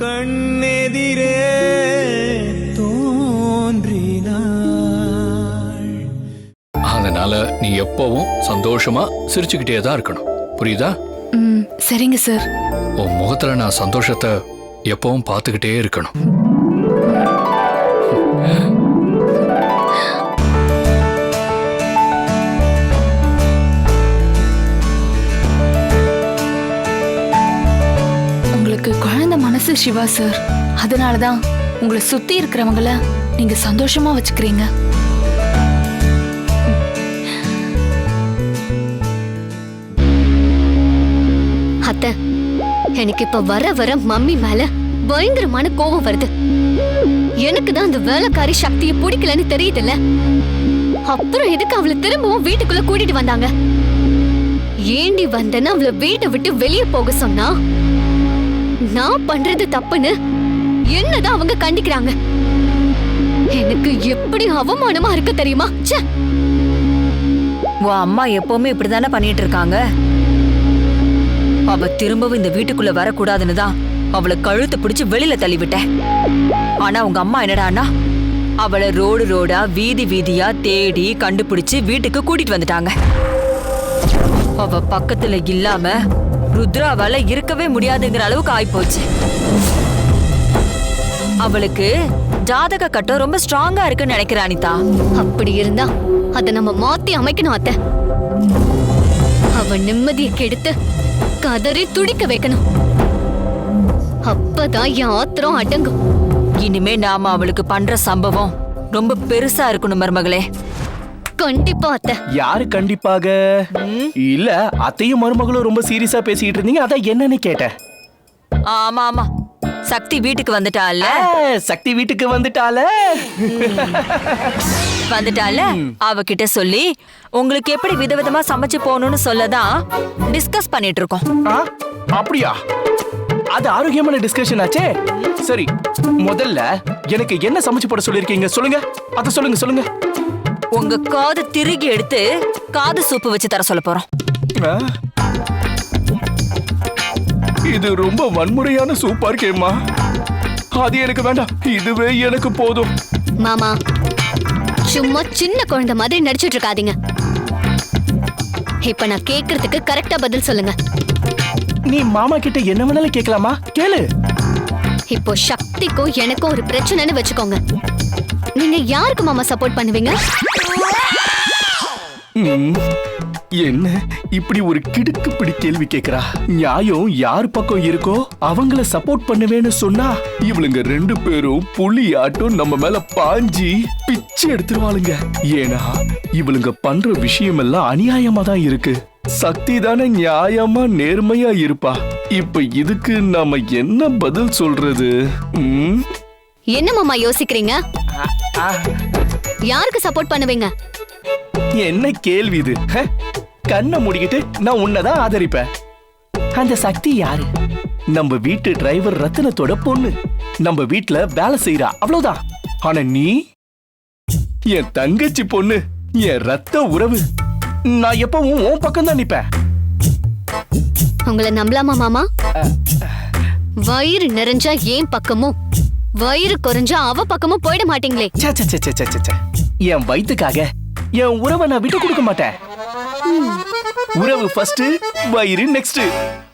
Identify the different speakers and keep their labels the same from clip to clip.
Speaker 1: கண்ணெதிரே தோன்றினாள்.
Speaker 2: அதனால நீ எப்பவும் சந்தோஷமா சிரிச்சுக்கிட்டே தான் இருக்கணும். புரியுதா?
Speaker 3: ம் சரிங்க சார்.
Speaker 2: உன் முகத்துல நான் சந்தோஷத்தை எப்பவும் பார்த்துக்கிட்டே இருக்கணும்.
Speaker 3: சிவா சார் அதனால தான் உங்களை சுத்தி இருக்கிறவங்கள நீங்க சந்தோஷமா வச்சுக்கிறீங்க.
Speaker 4: அத்தை எனக்கு இப்ப வர வர மம்மி மேல பயங்கரமான கோபம் வருது. எனக்கு தான் அந்த வேலைக்காரி சக்தியை பிடிக்கலன்னு தெரியுதுல்ல? அப்புறம் எதுக்கு அவளை திரும்பவும் வீட்டுக்குள்ள கூட்டிட்டு வந்தாங்க? ஏண்டி வந்தேன்னு அவளை வீட்டை விட்டு வெளியே போக சொன்னா? நான் பண்றது தப்புன்னு என்னதான் அவங்க கண்டிக்கிறாங்க? எனக்கு எப்படி அவமானமா இருக்கு தெரியுமா? ச்சே!
Speaker 5: உன் அம்மா எப்பவுமே இப்படிதானே பண்ணிட்டு இருக்காங்க அவ திரும்பவும் இந்த வீட்டுக்குள்ள வரக்கூடாதுன்னு தான் அவளை கழுத்தை பிடிச்சு வெளியில தள்ளிவிட்டேன். ஆனா உங்க அம்மா என்னடான்னா அவளை ரோடு ரோடா வீதி வீதியா தேடி கண்டுபிடிச்சு வீட்டுக்கு கூட்டிட்டு வந்துட்டாங்க. அவ பக்கத்துல இல்லாம ருத்ராவால இருக்கவே முடியாதுங்கிற அளவுக்கு ஆயிப்போச்சு. அவளுக்கு ஜாதக கட்டம் ரொம்ப ஸ்ட்ராங்கா இருக்குன்னு நினைக்கிறா அனிதா.
Speaker 4: அப்படி இருந்தா அத நம்ம மாத்தி அமைக்கணும் அத்தை. அவ நிம்மதியை கெடுத்து கதறி துடிக்க வைக்கணும். அப்பதான் என் ஆத்திரம் அடங்கும்.
Speaker 5: இனிமே நாம அவளுக்கு பண்ற சம்பவம் ரொம்ப பெருசா இருக்கணும் மருமகளே.
Speaker 4: கண்டிப்பா அத்தை.
Speaker 1: யாரு கண்டிப்பாக? இல்ல அத்தையும் மருமகளும் ரொம்ப சீரியஸா பேசிக்கிட்டு இருந்தீங்க அதான் என்னன்னு கேட்டேன்.
Speaker 5: ஆமா ஆமா. சக்தி வீட்டுக்கு வந்துட்டால?
Speaker 1: சக்தி வீட்டுக்கு வந்துட்டால?
Speaker 5: வந்துட்டால? அவகிட்ட சொல்லி உங்களுக்கு எப்படி விதவிதமா சமைச்சு போகணும்னு சொல்லதான் டிஸ்கஸ் பண்ணிட்டு இருக்கோம்.
Speaker 1: ஆ, அப்படியா? அது ஆரோக்கியமான டிஸ்கஷன் ஆச்சே. சரி முதல்ல எனக்கு என்ன சமைச்சு போட சொல்லிருக்கீங்க சொல்லுங்க. அத சொல்லுங்க சொல்லுங்க.
Speaker 5: உங்க காது திருகி எடுத்து காது சூப்பு வச்சு தர சொல்ல போறோம்?
Speaker 1: இது ரொம்ப வன்முறையான சூப்பா இருக்கேம்மா அது எனக்கு வேண்டாம். இதுவே எனக்கு போதும்.
Speaker 4: மாமா சும்மா சின்ன குழந்தை மாதிரி நடிச்சிட்டு இருக்காதீங்க. இப்ப நான் கேக்குறதுக்கு கரெக்டா பதில் சொல்லுங்க.
Speaker 1: நீ மாமா கிட்ட என்ன வேணாலும் கேட்கலாமா கேளு.
Speaker 4: இப்போ சக்திக்கும் எனக்கும் ஒரு பிரச்சனைன்னு வச்சுக்கோங்க. நீங்க யாருக்கு மாமா சப்போர்ட் பண்ணுவீங்க?
Speaker 1: என்ன? இப்படி ஒரு கிடுக்கு பிடி கேள்வி கேக்குறா. நியாயம் யார் பக்கம் இருக்கோ அவங்கள சப்போர்ட் பண்ணுவேன்னு சொன்னா இவளுங்க ரெண்டு பேரும் புலி ஆட்டம் நம்ம மேல பாஞ்சி பிச்சை எடுத்துருவாளுங்க. ஏன்னா இவளுங்க பண்ற விஷயம் எல்லாம் அநியாயமா தான் இருக்கு. சக்தி தானே நியாயமா நேர்மையா இருப்பா. இப்ப இதுக்கு நாம என்ன பதில் சொல்றது? உம்
Speaker 4: என்ன மாமா யோசிக்கிறீங்க? யாருக்கு சப்போர்ட் பண்ணுவீங்க?
Speaker 1: என்ன கேள்வி இது? கண்ணை மூடிக்கிட்டு நான் உன்னதான் ஆதரிப்பேன். அந்த சக்தி யாரு? நம்ம வீட்டு டிரைவர் ரத்தினத்தோட பொண்ணு. நம்ம வீட்ல வேலை செய்யறா அவ்வளவுதான். ஆனா நீ? என் தங்கச்சி பொண்ணு. என் ரத்த உறவு. நான் எப்பவும் உன் பக்கம் தான் நிப்பேன்.
Speaker 4: உங்களை நம்பலாமா மாமா? வயிறு நிறைஞ்சா ஏன் பக்கமும்? வயிறு குறைஞ்சா அவ பக்கமும் போயிட மாட்டீங்களே.
Speaker 1: என் வயித்துக்காக என் உறவை நான் விட்டு கொடுக்க மாட்டேன். உறவு ஃபர்ஸ்ட் வயிறு நெக்ஸ்ட்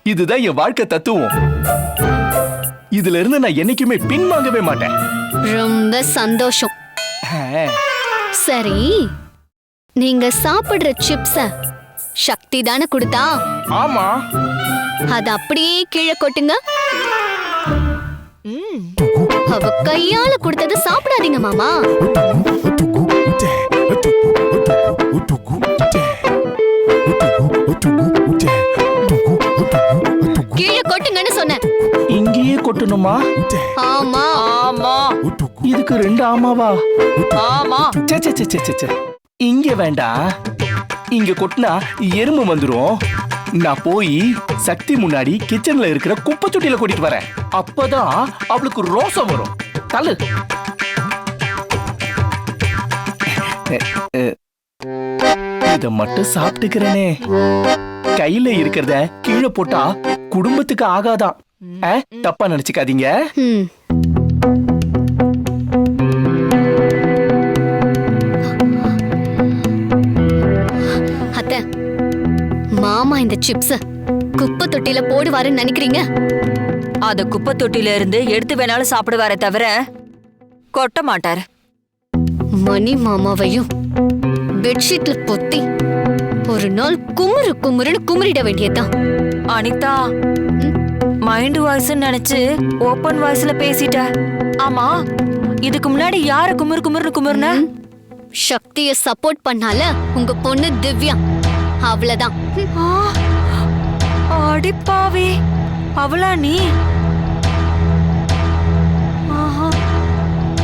Speaker 1: இதுதான் என் வாழ்க்கை தத்துவம். இதுல இருந்து நான் என்னைக்குமே பின்வாங்கவே மாட்டேன்.
Speaker 4: ரொம்ப சந்தோஷம். சரி நீங்க சாப்பிடுற சிப்ஸ சக்தி தானே கொடுத்தா?
Speaker 1: ஆமா.
Speaker 4: அத அப்படியே கீழே கொட்டுங்க. அவ கையால கொடுத்தது சாப்பிடாதீங்க மாமா. கீழே கொட்டுங்கன்னு சொன்னேன்.
Speaker 1: இங்கேயே கொட்டணுமா?
Speaker 4: ஆமா.
Speaker 5: ஆமா.
Speaker 1: இதுக்கு ரெண்டு ஆமாவா?
Speaker 5: ஆமா.
Speaker 1: ச்சே, ச்சே, ச்சே, ச்சே, ச்சே. இங்க வேண்டாம் இங்க கொட்டினா எறும்பு வந்துரும். நான் போய் சக்தி முன்னாடி கிச்சன்ல இருக்கிற குப்பை சுட்டியில கொட்டிட்டு வரேன். அப்பதான் அவளுக்கு ரோசம் வரும். தள்ளு. இத மட்டும் சாப்பிட்டுக்கிறேனே. கையில இருக்கிறத கீழே போட்டா குடும்பத்துக்கு ஆகாதான்.
Speaker 6: தப்பா நினைச்சுக்காதீங்க.
Speaker 4: மாமா இந்த சிப்ஸ் குப்பை தொட்டில போடுவாருன்னு நினைக்கிறீங்க?
Speaker 5: அத குப்பை தொட்டில இருந்து எடுத்து வேணாலும் சாப்பிடுவாரே தவிர கொட்ட மாட்டாரு.
Speaker 4: மணி மாமாவையும் பெட்ஷீட்ல பொத்தி ஒரு நாள் குமுறு குமுறுன்னு குமுறிட வேண்டியதுதான்.
Speaker 5: அனிதா மைண்ட் வாய்ஸ் நினைச்சு ஓப்பன் வாய்ஸ்ல பேசிட்ட. ஆமா இதுக்கு முன்னாடி யார குமுறு குமுறுன்னு குமுறுன?
Speaker 4: சக்திய சப்போர்ட் பண்ணால உங்க பொண்ணு திவ்யா. அவ்வளவுதான் ம்.
Speaker 5: ஆ, அவளா நீ ஆஹா.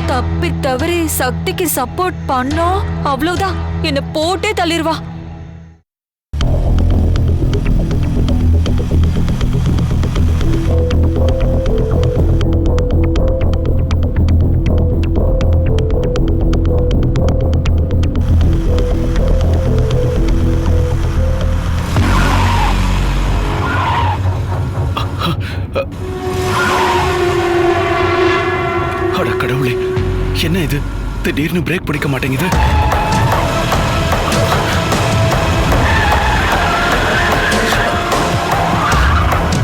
Speaker 5: தப்பி தவறி சக்திக்கு சப்போர்ட் பண்ணோம் அவ்வளவுதான் என்ன போட்டே
Speaker 6: தள்ளிடுவா இது? திடீர்னு பிரேக் பிடிக்க மாட்டேங்குது.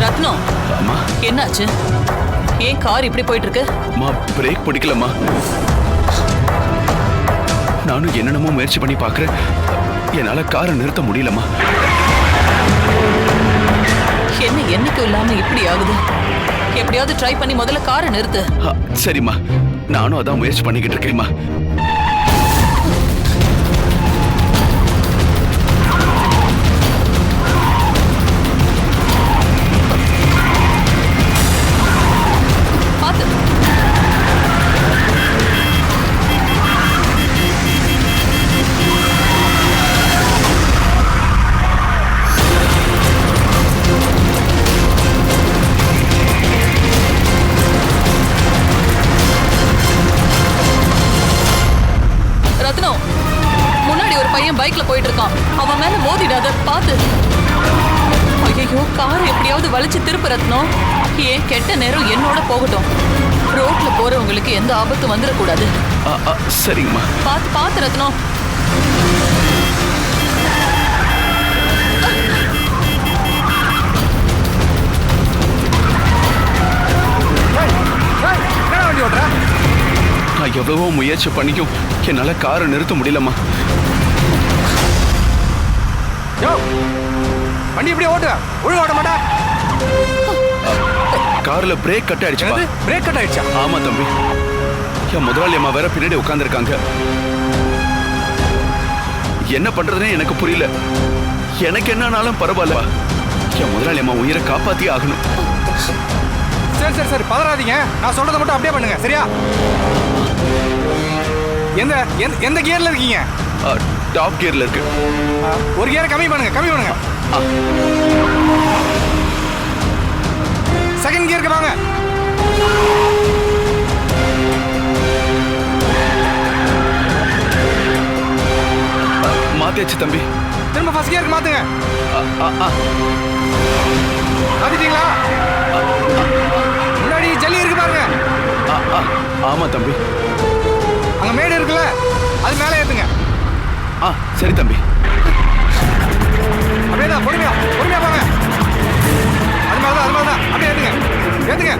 Speaker 7: ரத்னம்
Speaker 6: அம்மா.
Speaker 7: என்னாச்சு? ஏன் கார் இப்படி போயிட்டு இருக்கு
Speaker 6: அம்மா பிரேக் பிடிக்கலம்மா. நானும் என்னென்னமோ முயற்சி பண்ணி பார்க்கறேன். என்னால காரை நிறுத்த முடியலம்மா.
Speaker 7: என்ன என்னைக்கும் இல்லாம இப்படி ஆகுது? எப்படியாவது ட்ரை பண்ணி முதல்ல காரை நிறுத்து.
Speaker 6: சரிம்மா. நானும் அதான் முயற்சி பண்ணிக்கிட்டு இருக்கேம்மா.
Speaker 7: வலிச்சு திருப்பு ரத்னம். ஏன் கெட்ட நேரம் என்னோட போகட்டும். ரோட்ல போறவங்களுக்கு எந்த ஆபத்தும் வந்துடக்கூடாது
Speaker 6: சரிங்கம்மா.
Speaker 7: பாத்து பாத்து ரத்னம்.
Speaker 6: நான் எவ்வளவோ முயற்சி பண்ணியும் என்னால காரை நிறுத்த முடியலம்மா.
Speaker 8: வண்டி எப்படி ஓட்டு ஒழுங்கு ஓட்ட மாட்டா
Speaker 6: கார்ல பிரேக் கட் ஆயிடுச்சுப்பா
Speaker 8: பிரேக் கட் ஆயிடுச்சா
Speaker 6: ஆமா தம்பி. என் முதலாளி அம்மா வேற பின்னாடி உட்காந்துருக்காங்க என்ன பண்றதுனே எனக்கு புரியல. எனக்கு என்னன்னாலும் பரவாயில்ல. என் முதலாளி அம்மா உயிரை காப்பாத்தியே ஆகணும்.
Speaker 8: சரி சரி சரி பதறாதீங்க. நான் சொல்றதை மட்டும் அப்படியே பண்ணுங்க சரியா? எந்த எந்த- எந்த கியர்ல இருக்கீங்க?
Speaker 6: டாப் கியர்ல இருக்கு.
Speaker 8: ஒரு கியரை கம்மி பண்ணுங்க கம்மி பண்ணுங்க. செகண்ட் கியருக்கு வாங்க.
Speaker 6: மாத்தியாச்சு தம்பி.
Speaker 8: திரும்ப ஃபர்ஸ்ட் கியருக்கு மாத்துங்க. மாத்திட்டீங்களா? முன்னாடி ஜல்லி இருக்கு பாருங்க.
Speaker 6: ஆமா தம்பி.
Speaker 8: அங்க மேடு இருக்குல்ல அது மேலே ஏத்துங்க.
Speaker 6: ஆ சரி தம்பி.
Speaker 8: அப்படியே பொறுமையா பொறுமையா போங்க. மாதிரி தான் அது மாதிரி தான் அப்படியே ஏத்துங்க ஏத்துங்க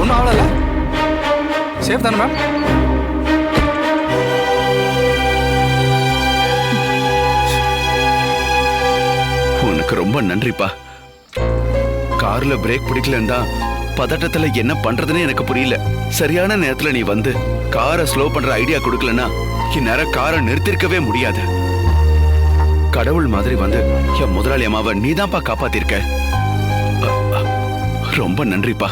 Speaker 8: ஒன்றும் சேஃப் தானே மேம்
Speaker 6: உனக்கு ரொம்ப நன்றிப்பா. கார்ல பிரேக் பிடிக்கலன்னா தான் பதட்டத்துல என்ன பண்றதுன்னு எனக்கு புரியல. சரியான நேரத்துல நீ வந்து காரை ஸ்லோ பண்ற ஐடியா கொடுக்கலன்னா இந்நேரம் காரை நிறுத்திருக்கவே முடியாது. கடவுள் மாதிரி வந்து என் முதலாளி அம்மாவை நீதான்ப்பா காப்பாத்திருக்க. ரொம்ப நன்றிப்பா.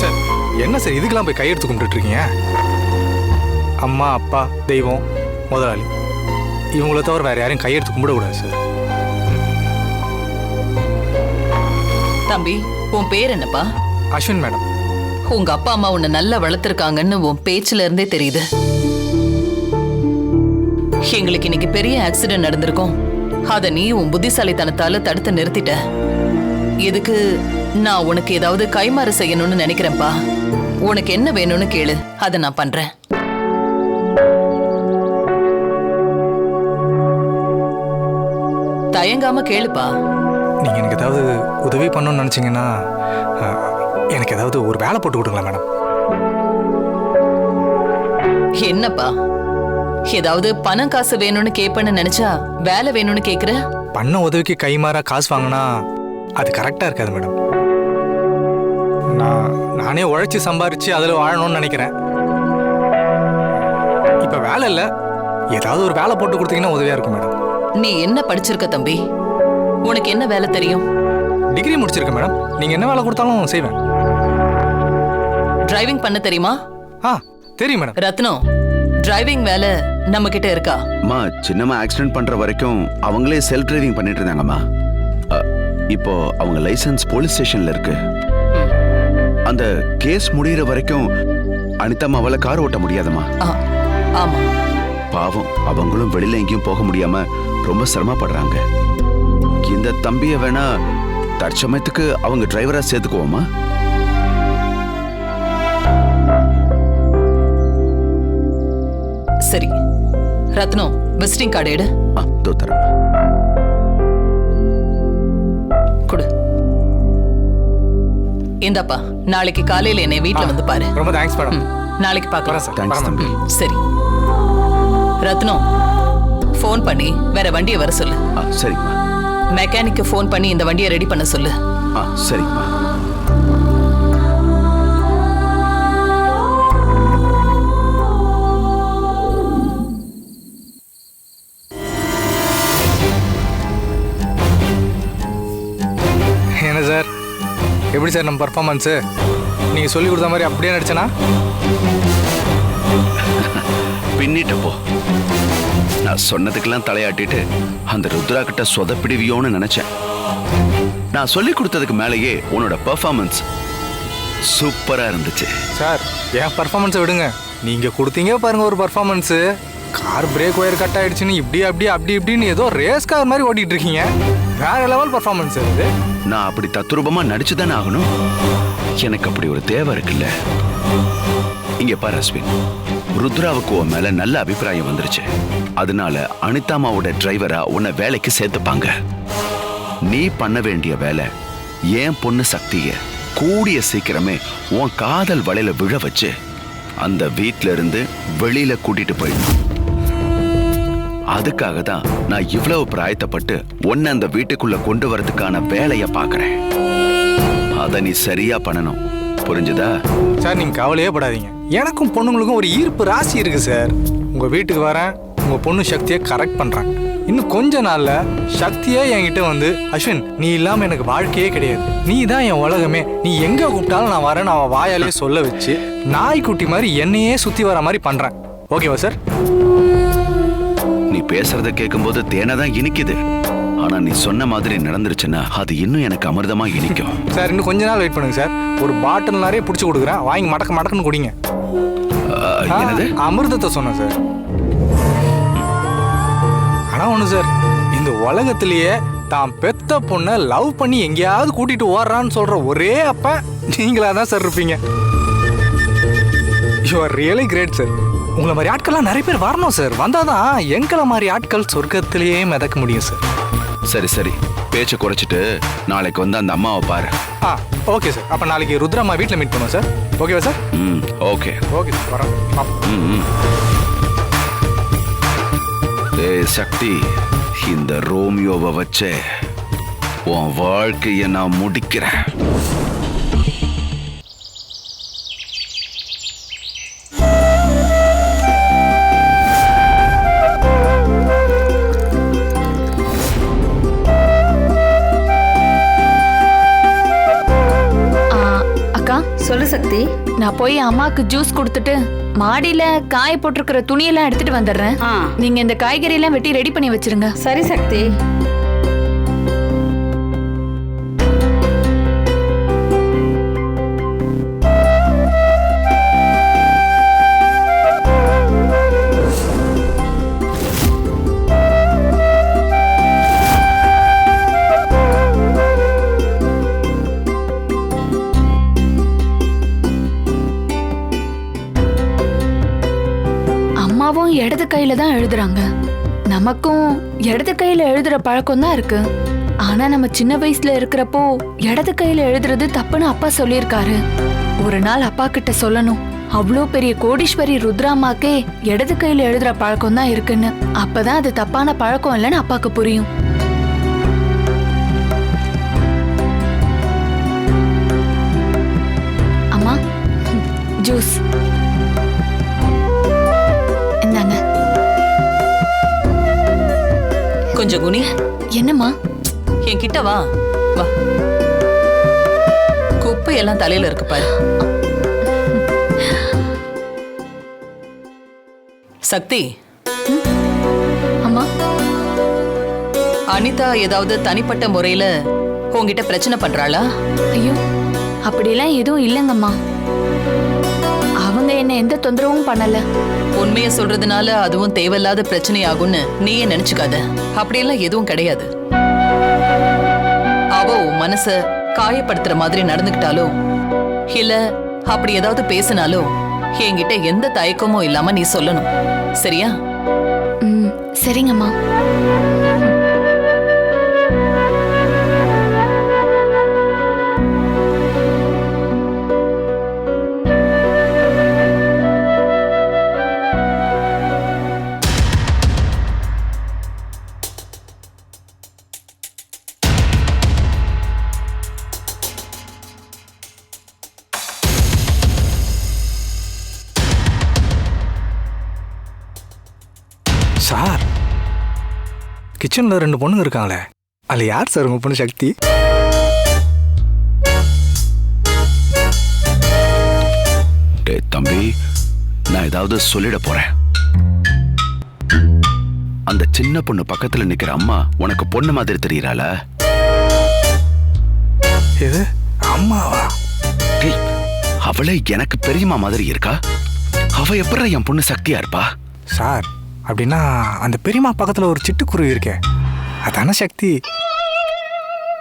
Speaker 8: சார் என்ன சார் இதுக்கெல்லாம் போய் கையெடுத்து கும்பிட்டுட்டு இருக்கீங்க அம்மா அப்பா தெய்வம் முதலாளி. இவங்கள தவிர வேற யாரையும் கையெடுத்து கும்பிடக்கூடாது சார்.
Speaker 7: தம்பி உன் பேர் என்னப்பா?
Speaker 8: அஸ்வின் மேடம்.
Speaker 7: உங்க அப்பா அம்மா உன்னை நல்லா வளர்த்துருக்காங்கன்னு உன் பேச்சுல இருந்தே தெரியுது. எங்களுக்கு இன்னைக்கு பெரிய ஆக்சிடென்ட் நடந்திருக்கும். அத நீ உன் புத்திசாலித்தனத்தால தடுத்து நிறுத்திட்ட. இதுக்கு நான் உனக்கு ஏதாவது கைமாறு செய்யணும்னு நினைக்கிறேன்ப்பா. உனக்கு என்ன வேணும்னு கேளு. அதை நான் பண்றேன். தயங்காம கேளுப்பா.
Speaker 8: நீங்கள் எனக்கு ஏதாவது உதவி பண்ணணும்னு நினச்சிங்கன்னா எனக்கு ஏதாவது ஒரு வேலை போட்டு கொடுங்களா மேடம்.
Speaker 7: என்னப்பா? ஏதாவது பணம் காசு வேணும்னு கேட்பேன்னு நினைச்சா வேலை வேணும்னு கேக்குற?
Speaker 8: பண்ண உதவிக்கு கைமாறா காசு வாங்கினா அது கரெக்டாக இருக்காது மேடம். நான் நானே உழைச்சி சம்பாரிச்சு அதில் வாழணும்னு நினைக்கிறேன். இப்போ வேலை இல்லை. ஏதாவது ஒரு வேலை போட்டு கொடுத்தீங்கன்னா உதவியாக இருக்கும் மேடம்.
Speaker 7: நீ என்ன படிச்சிருக்க தம்பி? உனக்கு என்ன வேலை தெரியும்?
Speaker 8: டிகிரி முடிச்சிருக்கேன் மேடம் நீங்கள் என்ன வேலை கொடுத்தாலும் செய்வேன்.
Speaker 7: டிரைவிங் பண்ண தெரியுமா?
Speaker 8: ஆ தெரியும் மேடம்
Speaker 7: ரத்னம் டிரைவிங் வேலை நம்ம கிட்ட இருக்கா?
Speaker 6: அம்மா சின்னம்மா ஆக்சிடென்ட் பண்ற வரைக்கும் அவங்களே செல்ஃப் டிரைவிங் பண்ணிட்டு இருந்தாங்கம்மா. அ, இப்போ அவங்க லைசென்ஸ் போலீஸ் ஸ்டேஷன்ல இருக்கு. அந்த கேஸ் முடியிற வரைக்கும் அனிதா அவளை கார் ஓட்ட முடியாதம்மா.
Speaker 7: ஆ, ஆமா.
Speaker 6: பாவம் அவங்களும் வெளியில எங்கேயும் போக முடியாம ரொம்ப சிரமப்படுறாங்க. இந்த தம்பிய வேணா தற்சமயத்துக்கு அவங்க டிரைவரா சேர்த்துக்குவோமா?
Speaker 7: சரி. ரத்னம் விசிட்டிங் கார்டு எடு.
Speaker 6: ஆ தோ தரேன்.
Speaker 7: கொடு. இந்தாப்பா நாளைக்கு காலையில என்னை வீட்ல வந்து பாரு.
Speaker 8: ரொம்ப தேங்க்ஸ் மேடம்.
Speaker 7: நாளைக்கு பார்க்கலாம்
Speaker 8: சார்
Speaker 7: ரத்னம் ஃபோன் பண்ணி வேற வண்டியை வர சொல்லு.
Speaker 6: சரிம்மா.
Speaker 7: மெக்கானிக்கு ஃபோன் பண்ணி இந்த வண்டியை ரெடி பண்ண சொல்லு.
Speaker 6: ஆ சரிம்மா
Speaker 8: என்ன சார்? எப்படி சார் நம்ம பர்ஃபார்மன்ஸு நீங்கள் சொல்லி கொடுத்த மாதிரி அப்படியே நடிச்சனா?
Speaker 6: பின்னிட்ட போ. நான் சொன்னதுக்கெல்லாம் தலையாட்டிட்டு அந்த ருத்ரா கிட்ட சொதப்பிடுவியோன்னு நினைச்சேன். நான் சொல்லி கொடுத்ததுக்கு மேலேயே உன்னோட பெர்ஃபார்மன்ஸ் சூப்பரா இருந்துச்சு.
Speaker 8: சார் என் பர்ஃபார்மன்ஸை விடுங்க. நீங்கள் கொடுத்தீங்க பாருங்க ஒரு performance car brake wire cut ஆயிடுச்சுன்னு இப்படி அப்படி அப்படி இப்படின்னு ஏதோ ரேஸ் கார் மாதிரி ஓட்டிட்டு இருக்கீங்க. வேற லெவல் பர்ஃபார்மன்ஸ் இது
Speaker 6: நான் அப்படி தத்ரூபமா நடிச்சுதானே ஆகணும்? எனக்கு அப்படி ஒரு தேவை இருக்குல்ல. இங்க பாரு அஸ்வின். ருத்ராவுக்கு உன் மேல நல்ல அபிப்பிராயம் வந்துருச்சு. அதனால அனிதாமாவோட டிரைவரா உன்னை வேலைக்கு சேர்த்துப்பாங்க. நீ பண்ண வேண்டிய வேலை என் பொண்ணு சக்திய கூடிய சீக்கிரமே உன் காதல் வலையில விழ வச்சு அந்த வீட்ல இருந்து வெளியில கூட்டிட்டு போயிடும் அதுக்காக தான் நான் இவ்வளவு பிராயத்தப்பட்டு உன்னை அந்த வீட்டுக்குள்ள கொண்டு வரதுக்கான வேலையை பாக்குறேன் அதை நீ சரியா பண்ணணும். புரிஞ்சுதா?
Speaker 8: சார் நீங்க கவலையே படாதீங்க. எனக்கும் பொண்ணுங்களுக்கும் ஒரு ஈர்ப்பு ராசி இருக்கு சார். உங்கள் வீட்டுக்கு வரேன். உங்கள் பொண்ணு சக்தியை கரெக்ட் பண்ணுறேன் இன்னும் கொஞ்ச நாள்ல சக்தியே என்கிட்ட வந்து அஸ்வின் நீ இல்லாமல் எனக்கு வாழ்க்கையே கிடையாது. நீ தான் என் உலகமே. நீ எங்கே கூப்பிட்டாலும் நான் வரேன் அவன் வாயாலே சொல்ல வச்சு நாய்க்குட்டி மாதிரி என்னையே சுற்றி வர மாதிரி பண்ணுறேன் ஓகேவா சார்
Speaker 6: நீ பேசுறத கேட்கும்போது தேனை தான் இனிக்குது. ஆனா நீ சொன்ன மாதிரி நடந்துருச்சுன்னா அது இன்னும் எனக்கு அமிர்தமா இனிக்கும்.
Speaker 8: சார் இன்னும் கொஞ்ச நாள் வெயிட் பண்ணுங்க சார் ஒரு பாட்டில் நிறைய பிடிச்சி கொடுக்குறேன். வாங்கி மடக்க மடக்குன்னு குடிங்க. அமிர்தத்தை சொன்னேன் சார் ஆனா ஒண்ணு சார் இந்த உலகத்திலேயே தான் பெத்த பொண்ணை லவ் பண்ணி எங்கேயாவது கூட்டிட்டு ஓடுறான்னு சொல்ற ஒரே அப்ப நீங்களா தான் சார் இருப்பீங்க. You are really great sir உங்களை மாதிரி ஆட்கள்லாம் நிறைய பேர் வரணும் சார் வந்தாதான் எங்களை மாதிரி ஆட்கள் சொர்க்கத்திலேயே மிதக்க முடியும் சார்
Speaker 6: சரி சரி. பேச்சை குறைச்சிட்டு நாளைக்கு வந்து அந்த அம்மாவை பாரு.
Speaker 8: ஆ ஓகே சார் அப்போ நாளைக்கு ருத்ராமா வீட்டில் மீட் பண்ணுவோம் சார் ஓகேவா சார்
Speaker 6: ம் ஓகே
Speaker 8: ஓகே சார் வரேன்.
Speaker 6: ம், ம். சக்தி. இந்த ரோமியோவை வச்சே உன் வாழ்க்கையை நான் முடிக்கிறேன்.
Speaker 3: நான் போய் அம்மாக்கு ஜூஸ் கொடுத்துட்டு மாடியில காய போட்டிருக்கிற துணியெல்லாம் எடுத்துட்டு வந்துடுறேன். நீங்க இந்த காய்கறி எல்லாம் வெட்டி ரெடி பண்ணி வச்சிருங்க.
Speaker 9: சரி சக்தி.
Speaker 3: கையில தான் எழுதுறாங்க. நமக்கும் இடது கையில எழுதுற பழக்கம் தான் இருக்கு. ஆனா நம்ம சின்ன வயசுல இருக்கிறப்போ இடது கையில எழுதுறது தப்புன்னு அப்பா சொல்லியிருக்காரு. ஒரு நாள் அப்பா கிட்ட சொல்லணும் அவ்வளோ பெரிய கோடீஸ்வரி ருத்ராமாக்கே இடது கையில எழுதுற பழக்கம் தான் இருக்குன்னு. அப்பதான் அது தப்பான பழக்கம் இல்லைன்னு அப்பாக்கு புரியும். அம்மா ஜூஸ்.
Speaker 7: கொஞ்சம் குனி.
Speaker 3: என்னம்மா?
Speaker 7: என் கிட்ட வா. வா. குப்பை எல்லாம் தலையில இருக்கு பாரு. சக்தி.
Speaker 3: அம்மா.
Speaker 7: அனிதா ஏதாவது தனிப்பட்ட முறையில உன்கிட்ட பிரச்சனை பண்றாளா?
Speaker 3: ஐயோ அப்படிலாம் எதுவும் இல்லைங்கம்மா. அவங்க என்ன எந்த தொந்தரவும் பண்ணல.
Speaker 7: உண்மையை சொல்றதுனால அதுவும் தேவையில்லாத பிரச்சனையாகும்னு நீயே நினைச்சுக்காத. அப்படியெல்லாம் எதுவும் கிடையாது. அவ உன் மனச காயப்படுத்துற மாதிரி நடந்துக்கிட்டாலோ இல்ல அப்படி ஏதாவது பேசினாலோ என்கிட்ட எந்த தயக்கமும் இல்லாம நீ சொல்லணும். சரியா?
Speaker 3: சரிங்கம்மா.
Speaker 8: கிச்சனில் ரெண்டு பொண்ணுங்க இருக்காங்களே. அதில் யார் சார் உங்கள் பொண்ணு சக்தி?
Speaker 6: தம்பி நான் ஏதாவது சொல்லிட போறேன். அந்த சின்ன பொண்ணு பக்கத்துல நிக்கிற அம்மா உனக்கு பொண்ணு மாதிரி தெரியறாள?
Speaker 8: எது? அம்மாவா?
Speaker 6: அவளே எனக்கு பெரியம்மா மாதிரி இருக்கா? அவ எப்படி என் பொண்ணு சக்தியா இருப்பா?
Speaker 8: சார் அப்படின்னா அந்த பெரியம்மா பக்கத்தில் ஒரு சிட்டுக்குருவி இருக்கே. அதானே சக்தி.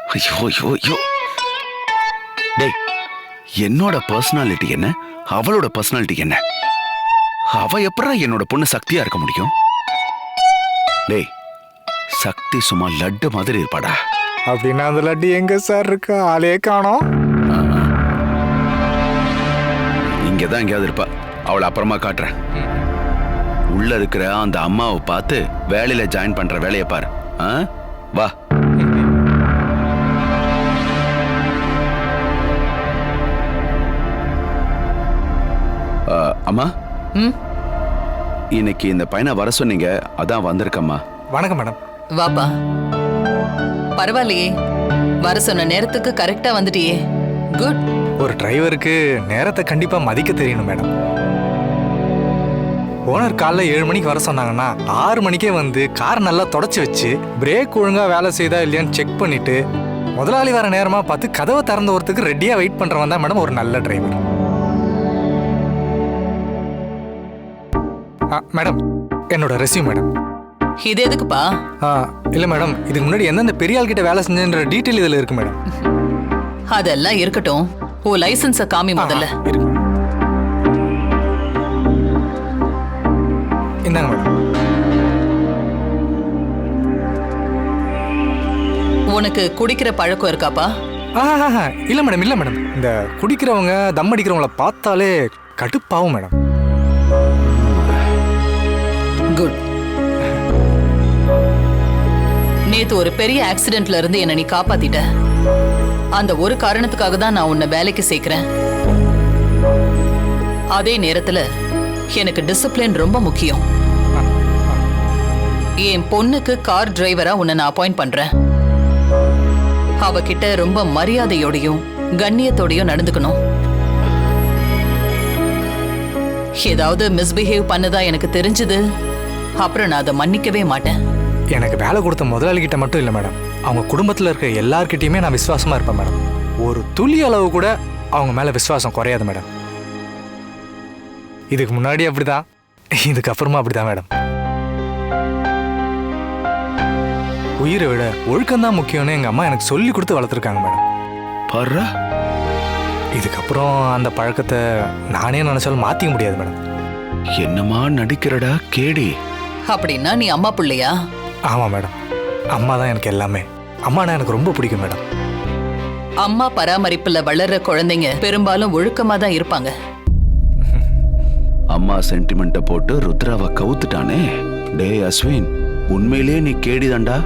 Speaker 6: ஐயோ ஐயோ ஐயோ. டேய் என்னோட பர்சனாலிட்டி என்ன? அவளோட பர்சனாலிட்டி என்ன? அவ எப்படா என்னோட பொண்ணு சக்தியா இருக்க முடியும்? டேய் சக்தி சும்மா லட்டு மாதிரி இருப்பாடா.
Speaker 8: அப்படின்னா அந்த லட்டு எங்க சார் இருக்கா? ஆளே காணோம்.
Speaker 6: இங்கதான் எங்கேயாவது இருப்பா. அவளை அப்புறமா காட்டுறேன். உள்ள இருக்கிற அந்த அம்மாவை பார்த்து வேலையில ஜாயின் பண்ற வேலையை பாரு. ஆ? வா. அம்மா?
Speaker 7: ம்?
Speaker 6: இன்னைக்கு இந்த பையனை வர சொன்னீங்க அதான் வந்திருக்கம்மா.
Speaker 8: வணக்கம் மேடம்.
Speaker 7: வாப்பா. பரவாயில்லையே. வர சொன்ன நேரத்துக்கு கரெக்டா வந்துட்டியே. குட்
Speaker 8: ஒரு டிரைவருக்கு நேரத்தை கண்டிப்பா மதிக்க தெரியணும் மேடம். ஓனர் காலைல ஏழு மணிக்கு வர சொன்னாங்கன்னா ஆறு மணிக்கே வந்து கார் நல்லா தொடச்சி வச்சு பிரேக் ஒழுங்கா வேலை செய்தா இல்லையான்னு செக் பண்ணிட்டு முதலாளி வர நேரமா பார்த்து கதவை திறந்து வரத்துக்கு ரெடியா வெயிட் பண்றவன் தான் மேடம் ஒரு நல்ல டிரைவர் மேடம் என்னோட ரெசியூம் மேடம்
Speaker 7: இது எதுக்குப்பா?
Speaker 8: ஆ, இல்ல மேடம் இதுக்கு முன்னாடி எந்தெந்த பெரிய ஆள் கிட்ட வேலை செஞ்சன்ற டீட்டெயில் இதுல இருக்கு மேடம்
Speaker 7: அதெல்லாம் இருக்கட்டும். ஓ லைசன்ஸ காமி முதல்ல.
Speaker 8: இருக்கு.
Speaker 7: உனக்கு குடிக்கிற பழக்கம் இருக்காப்பா?
Speaker 8: ஆஹா இல்ல மேடம் இல்ல மேடம். இந்த குடிக்கிறவங்க தம் அடிக்கிறவங்கள பார்த்தாலே கடுப்பாகும் மேடம்.
Speaker 7: குட் நேத்து ஒரு பெரிய ஆக்சிடென்ட்ல இருந்து என்ன நீ காப்பாத்திட்ட. அந்த ஒரு காரணத்துக்காக தான் நான் உன்னை வேலைக்கு சேர்க்கிறேன். அதே நேரத்துல எனக்கு டிசிப்ளின் ரொம்ப முக்கியம். என் பொண்ணுக்கு கார் டிரைவரா உன்னை நான் அப்பாயிண்ட் பண்றேன். அவகிட்ட ரொம்ப மரியாதையோடையும் கண்ணியத்தோடையும் நடந்துக்கணும். ஏதாவது மிஸ்பிஹேவ் பண்ணதா எனக்கு தெரிஞ்சது. அப்புறம் நான் அதை மன்னிக்கவே மாட்டேன்.
Speaker 8: எனக்கு வேலை கொடுத்த முதலாளி கிட்ட மட்டும் இல்லை மேடம். அவங்க குடும்பத்தில் இருக்க எல்லார்கிட்டையுமே நான் விசுவாசமா இருப்பேன் மேடம். ஒரு துளி அளவு கூட அவங்க மேல விசுவாசம் குறையாது மேடம். இதுக்கு முன்னாடி அப்படிதான் இதுக்கப்புறமா அப்படிதான் மேடம். உயிரை விட ஒழுக்கம்தான் முக்கியம்னு எங்க அம்மா எனக்கு சொல்லி கொடுத்து வளர்த்துருக்காங்க மேடம்.
Speaker 6: பாரு
Speaker 8: இதுக்கப்புறம் அந்த பழக்கத்தை நானே நினைச்சாலும் மாத்திக்க முடியாது மேடம்.
Speaker 6: என்னமா நடிக்கிறடா கேடி?
Speaker 7: அப்படின்னா நீ அம்மா பிள்ளையா?
Speaker 8: ஆமாம் மேடம். அம்மா தான் எனக்கு எல்லாமே. அம்மானா எனக்கு ரொம்ப பிடிக்கும் மேடம்.
Speaker 7: அம்மா பராமரிப்புல வளர்ற குழந்தைங்க பெரும்பாலும் ஒழுக்கமா தான் இருப்பாங்க.
Speaker 6: அம்மா சென்டிமெண்ட்டை போட்டு ருத்ராவை கவுத்துட்டானே. டேய் அஸ்வின் உண்மையிலேயே நீ கேடிதான்டா.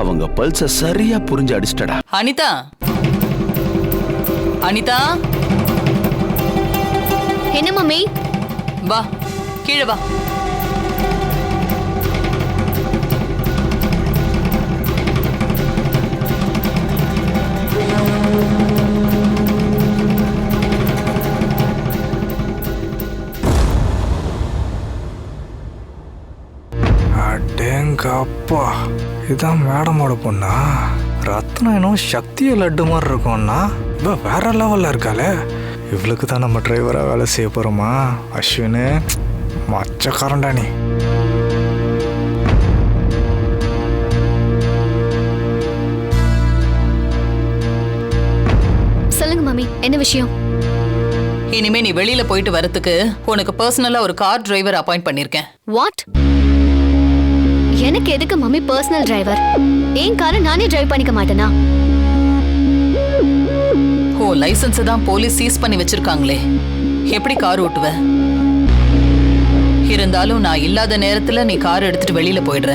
Speaker 6: அவங்க பல்ஸ சரியா புரிஞ்சு அடிச்சிட்டடா.
Speaker 7: அனிதா. அனிதா.
Speaker 4: என்ன மம்மி
Speaker 7: வா கீழே வா.
Speaker 8: இதான் மேடமோட பொண்ணா? ரத்னம் என்னவோ சக்திய லட்டு மாதிரி இருக்கும்னா இவ வேற லெவல்ல இருக்காளே. இவளுக்கு தான் நம்ம டிரைவரா வேலை செய்ய போறோமா? அஸ்வினு மச்சக்காரன்டா நீ.
Speaker 4: சொல்லுங்க மம்மி என்ன விஷயம்?
Speaker 7: இனிமே நீ வெளியில போயிட்டு வரதுக்கு உனக்கு பர்சனலா ஒரு கார் டிரைவர் அப்பாயிண்ட் பண்ணிருக்கேன்.
Speaker 4: வாட் எனக்கு எதுக்கு மம்மி பர்சனல் டிரைவர் ஏன் காரை நானே டிரைவ் பண்ணிக்க மாட்டேனா?
Speaker 7: ஓ லைசன்ஸ் தான் போலீஸ் சீஸ் பண்ணி வச்சிருக்காங்களே. எப்படி கார் ஓட்டுவ? இருந்தாலும் நான் இல்லாத நேரத்துல நீ கார் எடுத்துட்டு வெளியில போயிடுற.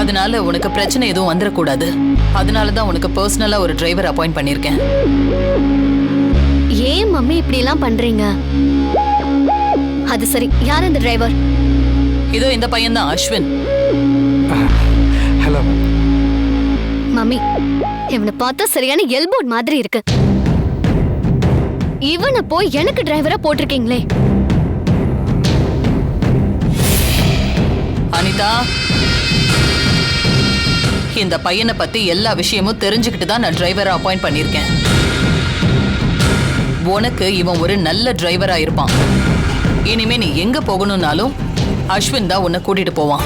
Speaker 7: அதனால உனக்கு பிரச்சனை எதுவும் வந்துடக்கூடாது அதனால தான் உனக்கு பர்சனலா ஒரு டிரைவர் அப்பாயிண்ட் பண்ணிருக்கேன்
Speaker 4: ஏன் மம்மி இப்படி எல்லாம் பண்றீங்க? அது சரி யார் அந்த டிரைவர்
Speaker 7: இதோ இந்த பையன் தான் அஸ்வின்
Speaker 8: ஹலோ
Speaker 4: மம்மி இவனை பார்த்தா சரியான எல்போர்ட் மாதிரி இருக்கு. இவனை போய் எனக்கு டிரைவரா போட்டிருக்கீங்களே.
Speaker 7: அனிதா இந்த பையனை பத்தி எல்லா விஷயமும் தெரிஞ்சுக்கிட்டு தான் நான் டிரைவரை அப்பாயிண்ட் பண்ணியிருக்கேன். உனக்கு இவன் ஒரு நல்ல டிரைவரா இருப்பான். இனிமே நீ எங்க போகணும்னாலும் அஸ்வின் தான் உன்னை கூட்டிட்டு போவான்.